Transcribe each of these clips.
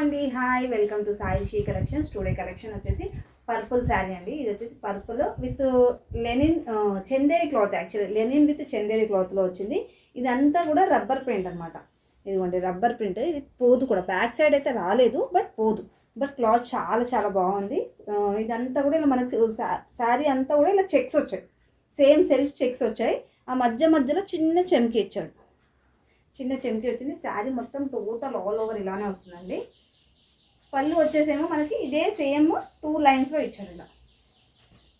అండి. Hi welcome to Sai she collections today collection వచ్చేసి purple sari అండి. ఇది వచ్చేసి purple with linen Chanderi cloth actually linen with Chanderi క్లాత్లో వచ్చింది. ఇదంతా కూడా రబ్బర్ ప్రింట్ అనమాట ఇదిగోండి రబ్బర్ ప్రింట్ ఇది పోదు కూడా. బ్యాక్ సైడ్ అయితే రాలేదు బట్ పోదు. బట్ క్లాత్ చాలా చాలా బాగుంది. ఇదంతా కూడా ఇలా మన శారీ అంతా కూడా ఇలా చెక్స్ వచ్చాయి. సేమ్ సెల్ఫ్ చెక్స్ వచ్చాయి. ఆ మధ్య మధ్యలో చిన్న చెంకి ఇచ్చాడు. చిన్న చెంకి వచ్చింది. శారీ మొత్తం టోటల్ ఆల్ ఓవర్ ఇలానే వస్తుందండి. పళ్ళు వచ్చేసేమో మనకి ఇదే సేమ్ టూ లైన్స్లో ఇచ్చాడు ఇలా.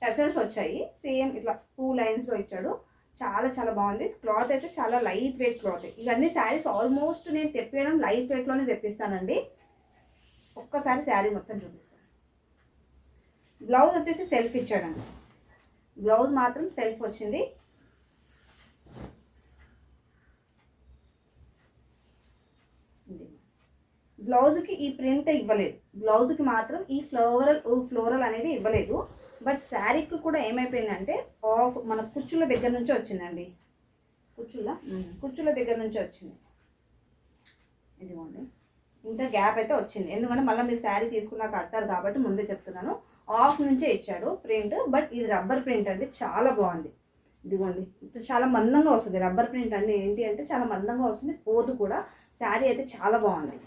టెసల్స్ వచ్చాయి. సేమ్ ఇట్లా టూ లైన్స్లో ఇచ్చాడు. చాలా చాలా బాగుంది. క్లాత్ అయితే చాలా లైట్ వెయిట్ క్లాత్. ఇవన్నీ శారీస్ ఆల్మోస్ట్ నేను తెప్పించడం లైట్ వెయిట్లోనే తెప్పిస్తానండి. ఒక్కసారి శారీ మొత్తం చూపిస్తాను. బ్లౌజ్ వచ్చేసి సెల్ఫ్ ఇచ్చాడండి. బ్లౌజ్ మాత్రం సెల్ఫ్ వచ్చింది ఇది. బ్లౌజ్కి ఈ ప్రింట్ ఇవ్వలేదు. బ్లౌజ్కి మాత్రం ఈ ఫ్లోరల్ ఫ్లోరల్ అనేది ఇవ్వలేదు. బట్ శారీకి కూడా ఏమైపోయిందంటే ఆఫ్ మన కుచ్చుల దగ్గర నుంచి వచ్చిందండి. కుచ్చుల? కుచ్చుల దగ్గర నుంచి వచ్చింది. ఇదిగోండి. ఇంత గ్యాప్ అయితే వచ్చింది. ఎందుకంటే మళ్ళీ మీరు శారీ తీసుకున్నాక కట్టారు కాబట్టి ముందే చెప్తున్నాను. ఆఫ్ నుంచే ఇచ్చాడు ప్రింట్ బట్ ఇది రబ్బర్ ప్రింట్ అండి. చాలా బాగుంది. ఇదిగోండి. ఇది చాలా మందంగా వస్తుంది. రబ్బర్ ప్రింట్ అంటే ఏంటి అంటే చాలా మందంగా వస్తుంది. పోదు కూడా. శారీ అయితే చాలా బాగుంది.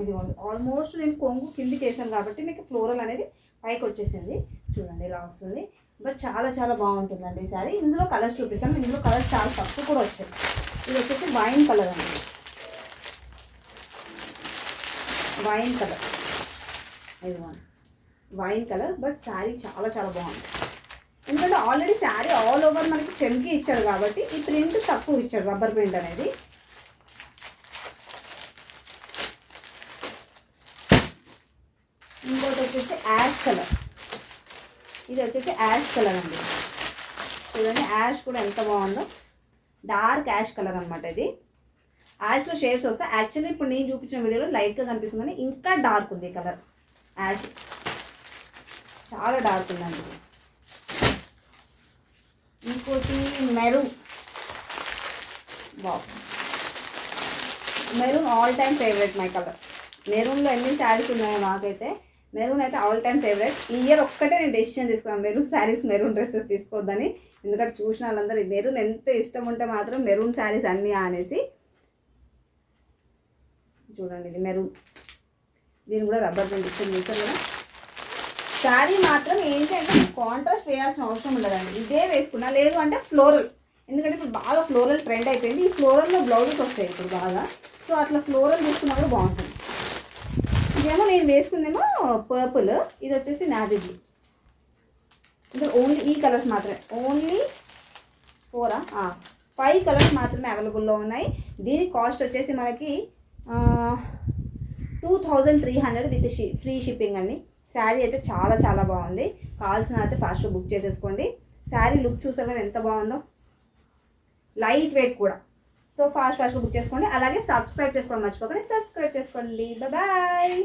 ఇదిగోండి ఆల్మోస్ట్ నేను కొంగు కిందికి వేసాను కాబట్టి మీకు ఫ్లోరల్ అనేది పైకి వచ్చేసింది. చూడండి ఇలా వస్తుంది. బట్ చాలా చాలా బాగుంటుందండి ఈ సారీ ఇందులో కలర్స్ చూపిస్తాను. ఇందులో కలర్స్ చాలా తక్కువ కూడా వచ్చాయి. ఇది వచ్చేసి వైన్ కలర్ అండి. వైన్ కలర్ ఇదిగోండి వైన్ కలర్ బట్ శారీ చాలా చాలా బాగుంది. ఎందుకంటే ఆల్రెడీ శారీ ఆల్ ఓవర్ మనకి చెమ్కి ఇచ్చాడు కాబట్టి ఈ ప్రింట్ తక్కువ ఇచ్చాడు రబ్బర్ ప్రింట్ అనేది. ఇంకోటి వచ్చేసి యాష్ కలర్. ఇది వచ్చేసి యాష్ కలర్ అండి. చూడండి యాష్ కూడా ఎంత బాగుందో. డార్క్ యాష్ కలర్ అనమాట ఇది. యాష్లో షేడ్స్ వస్తాయి యాక్చువల్లీ ఇప్పుడు నేను చూపించిన వీడియోలో లైట్గా కనిపిస్తుంది కానీ ఇంకా డార్క్ ఉంది కలర్. యాష్. చాలా డార్క్ ఉందండి ఇంకోటి మెరూన్ బాగు maroon all time favourite my colour. మెరూన్లో ఎన్ని శారీస్ ఉన్నాయో నాకైతే మెరూన్ అయితే ఆల్ టైమ్ ఫేవరెట్. ఈ ఇయర్ ఒక్కటే నేను డెసిషన్ తీసుకున్నాను. మెరూన్ శారీస్ మెరూన్ డ్రెస్సెస్ తీసుకోవద్దని. ఎందుకంటే చూసిన వాళ్ళందరూ మెరూన్ ఎంత ఇష్టం ఉంటే మాత్రం మెరూన్ శారీస్ అన్నీ అనేసి చూడండి ఇది మెరూన్. దీని కూడా రబ్బర్ ప్రింట్ ఇచ్చింది కదా? శారీ మాత్రం ఏంటంటే కాంట్రాస్ట్ వేయాల్సిన అవసరం ఉండదండి. ఇదే వేసుకున్నా లేదు అంటే ఫ్లోరల్. ఎందుకంటే ఇప్పుడు బాగా ఫ్లోరల్ ట్రెండ్ అయిపోయింది. ఈ ఫ్లోరల్లో బ్లౌజెస్ వస్తాయి ఇప్పుడు బాగా. సో అట్లా ఫ్లోరల్ తీసుకున్నా కూడా బాగుంటుంది. ఇదేమో నేను వేసుకుందేమో పర్పుల్ ఇది వచ్చేసి నావీ బ్లూ ఇది ఓన్లీ ఈ కలర్స్ మాత్రమే. Only four or five colours మాత్రమే అవైలబుల్లో ఉన్నాయి. దీని కాస్ట్ వచ్చేసి మనకి two thousand three hundred with she free shipping అండి. శారీ అయితే చాలా చాలా బాగుంది. కావాల్సిన అయితే ఫాస్ట్గా బుక్ చేసేసుకోండి. శారీ లుక్ చూసారు కదా ఎంత బాగుందో? లైట్ వెయిట్ కూడా. సో ఫాస్ట్ ఫాస్ట్గా బుక్ చేసుకోండి. అలాగే సబ్స్క్రైబ్ చేసుకోండి మర్చిపోకండి. సబ్స్క్రైబ్ చేసుకోండి. బాయ్